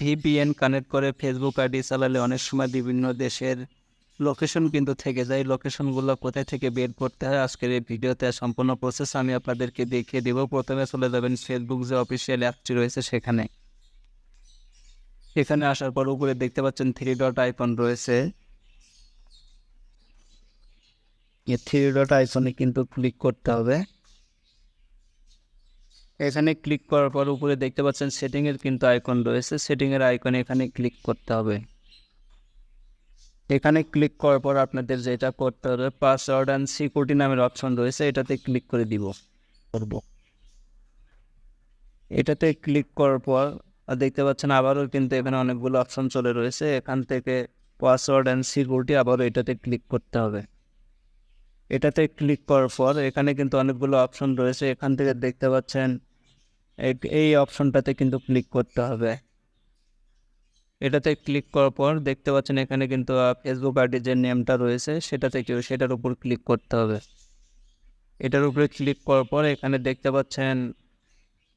VPN connect করে Facebook ID চালালে অনেক সময় বিভিন্ন দেশের লোকেশন কিন্তু থেকে যায়। লোকেশনগুলো কোথায় থেকে বের করতে হয় আজকের এই ভিডিওতে সম্পূর্ণ প্রসেস আমি আপনাদেরকে দেখিয়ে দেব। প্রথমে চলে যাবেন ফেসবুক যে অফিসিয়াল অ্যাপটি রয়েছে সেখানে। এখানে আসার পর উপরে দেখতে পাচ্ছেন থ্রি ডট আইকন রয়েছে। থ্রি ডট আইকনে কিন্তু ক্লিক করতে হবে। এখানে ক্লিক করার পর উপরে দেখতে পাচ্ছেন সেটিংয়ের কিন্তু আইকন রয়েছে। সেটিংয়ের আইকনে এখানে ক্লিক করতে হবে। এখানে ক্লিক করার পর আপনাদের যেটা করতে হবে পাসওয়ার্ড অ্যান্ড সিকিউরিটি নামের অপশন রয়েছে এটাতে ক্লিক করে দিব। করব। এটাতে ক্লিক করার পর আর দেখতে পাচ্ছেন আবারও কিন্তু এখানে অনেকগুলো অপশন চলে রয়েছে। এখান থেকে পাসওয়ার্ড অ্যান্ড সিকিউরিটি আবারও এটাতে ক্লিক করতে হবে। এটাতে ক্লিক করার পর এখানে কিন্তু অনেকগুলো অপশন রয়েছে। এখান থেকে দেখতে পাচ্ছেন এই- অপশনটাতে কিন্তু ক্লিক করতে হবে। এটাতে ক্লিক করার পর দেখতে পাচ্ছেন এখানে কিন্তু ফেসবুক আইডির যে নেমটা রয়েছে, সেটাতে সেটার উপর ক্লিক করতে হবে। এটার উপরে ক্লিক করার পর এখানে দেখতে পাচ্ছেন,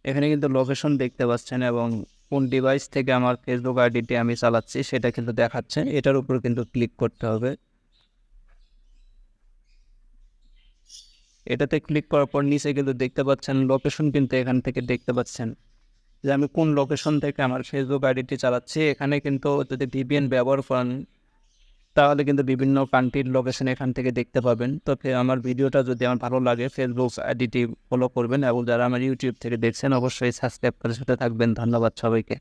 এখানে কিন্তু লোকেশন দেখতে পাচ্ছেন এবং কোন ডিভাইস থেকে আমার ফেসবুক আইডিটি আমি চালাচ্ছি সেটা কিন্তু দেখাচ্ছে। এটার উপর কিন্তু ক্লিক করতে হবে। এটাতে ক্লিক করার পর নিচে কিন্তু দেখতে পাচ্ছেন লোকেশন কিন্তু এখান থেকে দেখতে পাচ্ছেন। যে আমি কোন লোকেশন থেকে আমার ফেসবুক আইডিটি চালাচ্ছি, এখানে কিন্তু যদি ভিপিএন ব্যবহার করেন, তাহলে কিন্তু বিভিন্ন কান্ট্রির লোকেশন এখান থেকে দেখতে পাবেন। তো আমার ভিডিওটা যদি আমার ভালো লাগে ফেসবুক আইডিটি ফলো করবেন এবং যারা আমার ইউটিউব থেকে দেখছেন, অবশ্যই সাবস্ক্রাইব করে সাথে থাকবেন। ধন্যবাদ সবাইকে।